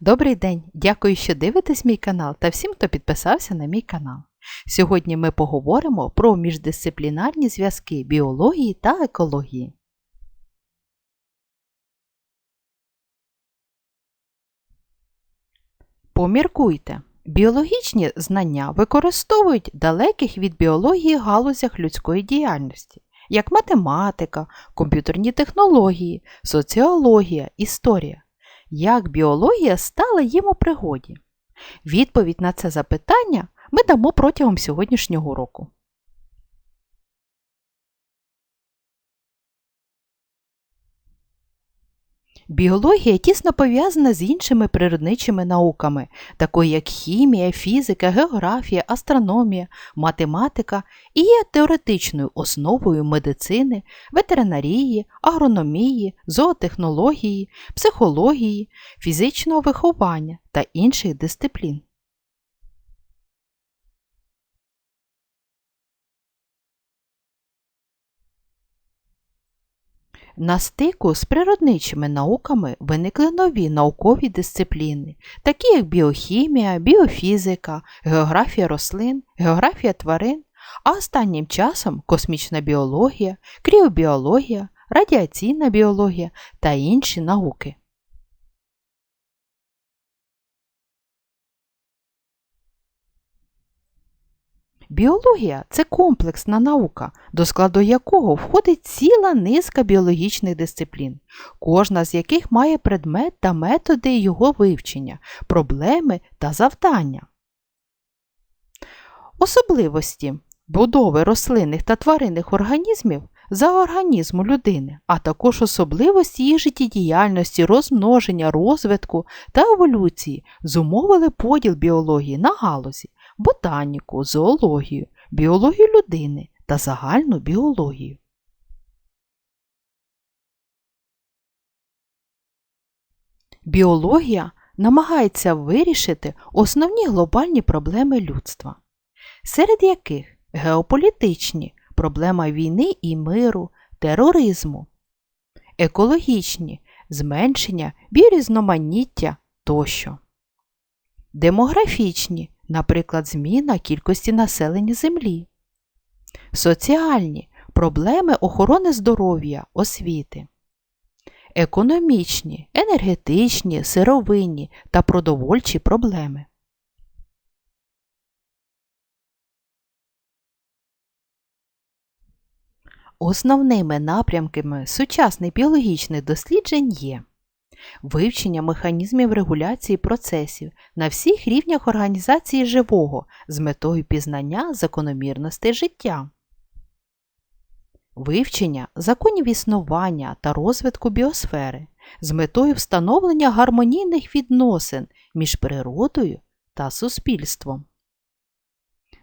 Добрий день! Дякую, що дивитесь мій канал та всім, хто підписався на мій канал. Сьогодні ми поговоримо про міждисциплінарні зв'язки біології та екології. Поміркуйте. Біологічні знання використовують далеких від біології галузях людської діяльності, як математика, комп'ютерні технології, соціологія, історія. Як біологія стала їм у пригоді? Відповідь на це запитання ми дамо протягом сьогоднішнього року. Біологія тісно пов'язана з іншими природничими науками, такою як хімія, фізика, географія, астрономія, математика і є теоретичною основою медицини, ветеринарії, агрономії, зоотехнології, психології, фізичного виховання та інших дисциплін. На стику з природничими науками виникли нові наукові дисципліни, такі як біохімія, біофізика, географія рослин, географія тварин, а останнім часом космічна біологія, кріобіологія, радіаційна біологія та інші науки. Біологія це комплексна наука, до складу якого входить ціла низка біологічних дисциплін, кожна з яких має предмет та методи його вивчення, проблеми та завдання. Особливості будови рослинних та тваринних організмів за організму людини, а також особливості їх життєдіяльності, розмноження, розвитку та еволюції зумовили поділ біології на галузі ботаніку, зоологію, біологію людини та загальну біологію. Біологія намагається вирішити основні глобальні проблеми людства, серед яких геополітичні проблема війни і миру, тероризму, екологічні зменшення біорізноманіття тощо, демографічні наприклад, зміна кількості населення Землі, соціальні проблеми охорони здоров'я, освіти, економічні, енергетичні, сировинні та продовольчі проблеми. Основними напрямками сучасних біологічних досліджень є вивчення механізмів регуляції процесів на всіх рівнях організації живого з метою пізнання закономірностей життя, вивчення законів існування та розвитку біосфери з метою встановлення гармонійних відносин між природою та суспільством,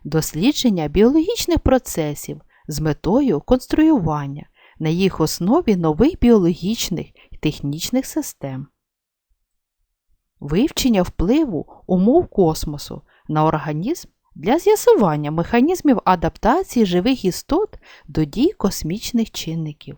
дослідження біологічних процесів з метою конструювання на їх основі нових біологічних технічних систем. Вивчення впливу умов космосу на організм для з'ясування механізмів адаптації живих істот до дій космічних чинників.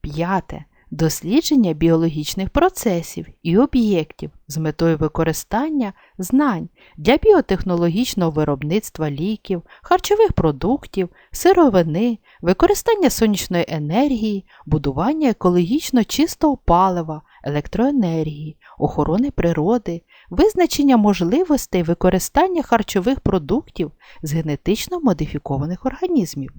П'яте дослідження біологічних процесів і об'єктів з метою використання знань для біотехнологічного виробництва ліків, харчових продуктів, сировини, використання сонячної енергії, будування екологічно чистого палива, електроенергії, охорони природи, визначення можливостей використання харчових продуктів з генетично модифікованих організмів.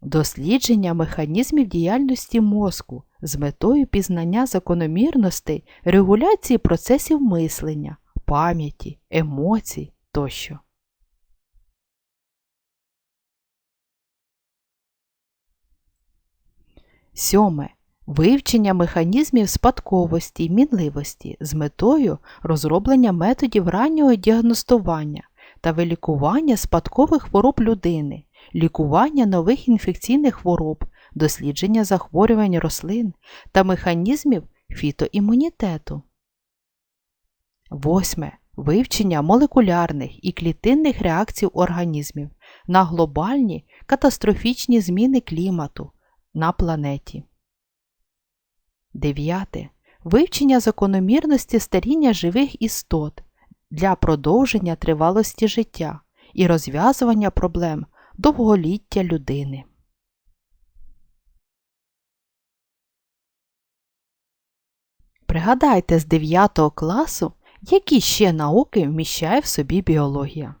Дослідження механізмів діяльності мозку з метою пізнання закономірностей, регуляції процесів мислення, пам'яті, емоцій тощо. Сьоме. Вивчення механізмів спадковості й мінливості з метою розроблення методів раннього діагностування та вилікування спадкових хвороб людини лікування нових інфекційних хвороб, дослідження захворювань рослин та механізмів фітоімунітету. Восьме. Вивчення молекулярних і клітинних реакцій організмів на глобальні катастрофічні зміни клімату на планеті. 9. Вивчення закономірності старіння живих істот для продовження тривалості життя і розв'язування проблем довголіття людини. Пригадайте з 9 класу, які ще науки вміщає в собі біологія.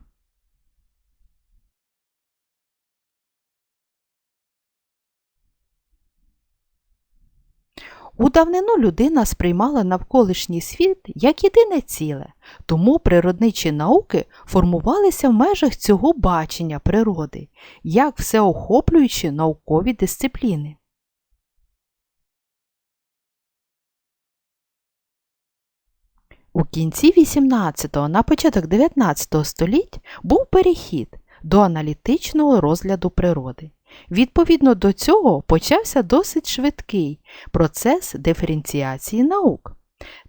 У давнину людина сприймала навколишній світ як єдине ціле, тому природничі науки формувалися в межах цього бачення природи, як всеохоплюючі наукові дисципліни. У кінці 18-го на початок 19 століть був перехід до аналітичного розгляду природи. Відповідно до цього почався досить швидкий процес диференціації наук.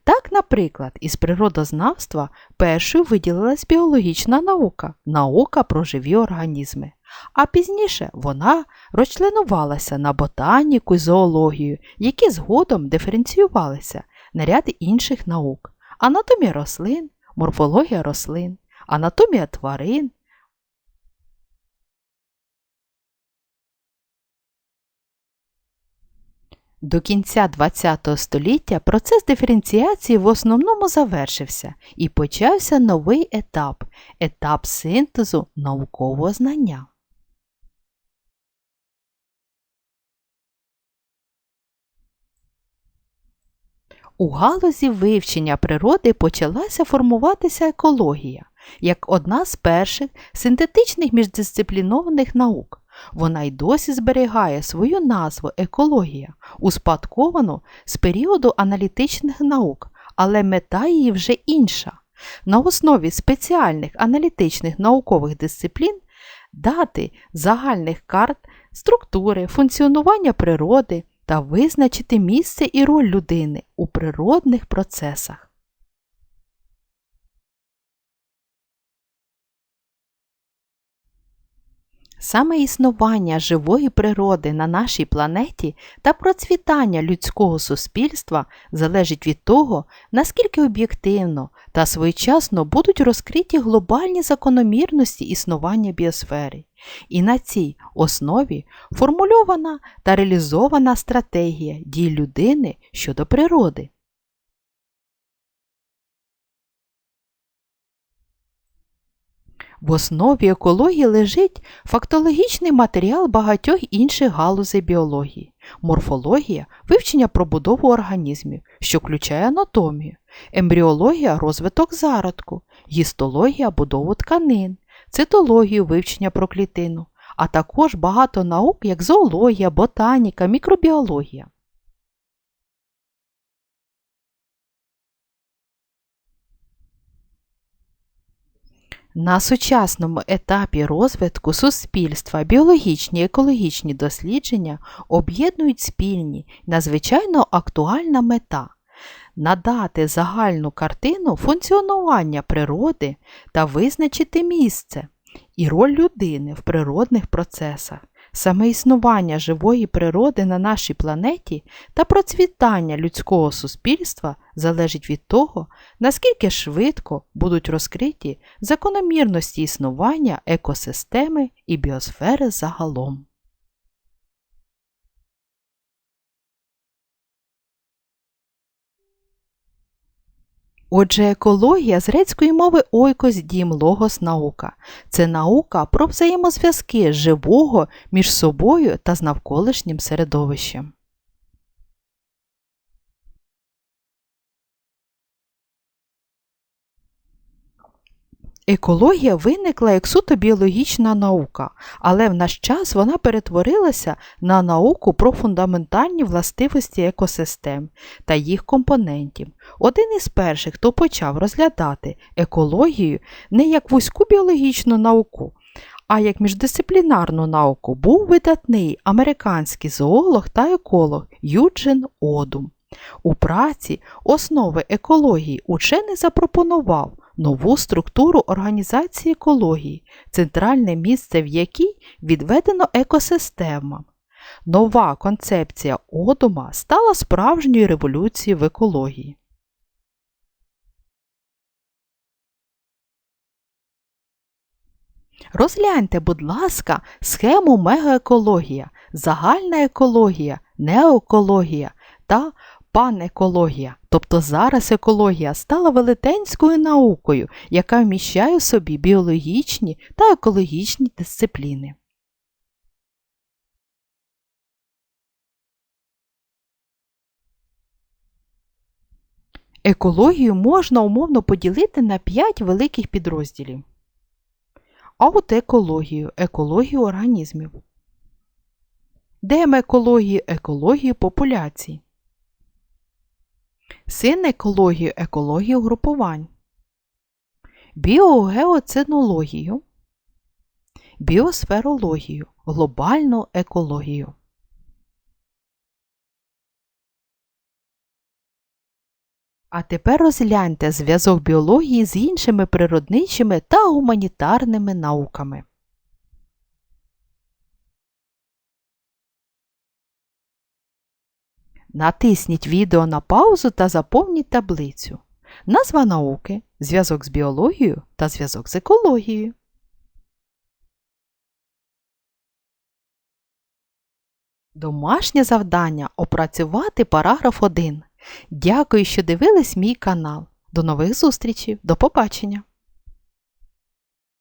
Так, наприклад, із природознавства першою виділилась біологічна наука наука про живі організми, а пізніше вона розчленувалася на ботаніку і зоологію, які згодом диференціювалися на ряд інших наук анатомія рослин, морфологія рослин, анатомія тварин. До кінця ХХ століття процес диференціації в основному завершився і почався новий етап етап синтезу наукового знання. У галузі вивчення природи почалася формуватися екологія як одна з перших синтетичних міждисциплінованих наук. Вона й досі зберігає свою назву екологія, успадковану з періоду аналітичних наук, але мета її вже інша. На основі спеціальних аналітичних наукових дисциплін дати загальних карт, структури, функціонування природи, та визначити місце і роль людини у природних процесах. Саме існування живої природи на нашій планеті та процвітання людського суспільства залежить від того, наскільки об'єктивно та своєчасно будуть розкриті глобальні закономірності існування біосфери. І на цій основі формульована та реалізована стратегія дій людини щодо природи. В основі екології лежить фактологічний матеріал багатьох інших галузей біології, морфологія вивчення про будову організмів, що включає анатомію, ембріологія розвиток зародку, гістологія будову тканин, цитологію вивчення про клітину, а також багато наук, як зоологія, ботаніка, мікробіологія. На сучасному етапі розвитку суспільства біологічні і екологічні дослідження об'єднують спільні надзвичайно актуальна мета надати загальну картину функціонування природи та визначити місце і роль людини в природних процесах. Саме існування живої природи на нашій планеті та процвітання людського суспільства залежить від того, наскільки швидко будуть розкриті закономірності існування екосистеми і біосфери загалом. Отже, екологія з грецької мови ойкос дім логос наука. Це наука про взаємозв'язки живого між собою та з навколишнім середовищем. Екологія виникла як суто біологічна наука, але в наш час вона перетворилася на науку про фундаментальні властивості екосистем та їх компонентів. Один із перших, хто почав розглядати екологію не як вузьку біологічну науку, а як міждисциплінарну науку, був видатний американський зоолог та еколог Юджин Одум. У праці основи екології учений запропонував нову структуру організації екології, центральне місце в якій відведено екосистемам. Нова концепція Одума стала справжньою революцією в екології. Розгляньте, будь ласка, схему мегаекологія, загальна екологія, неоекологія та панекологія. Тобто зараз екологія стала велетенською наукою, яка вміщає в собі біологічні та екологічні дисципліни. Екологію можна умовно поділити на 5 великих підрозділів. Аутоекологію – екологію організмів. Демекологію – екологію популяцій. Синекологію – екологію групувань. Біогеоцинологію. Біосферологію – глобальну екологію. А тепер розгляньте зв'язок біології з іншими природничими та гуманітарними науками. Натисніть відео на паузу та заповніть таблицю. Назва науки, зв'язок з біологією та зв'язок з екологією. Домашнє завдання опрацювати параграф 1. Дякую, що дивились мій канал. До нових зустрічей. До побачення!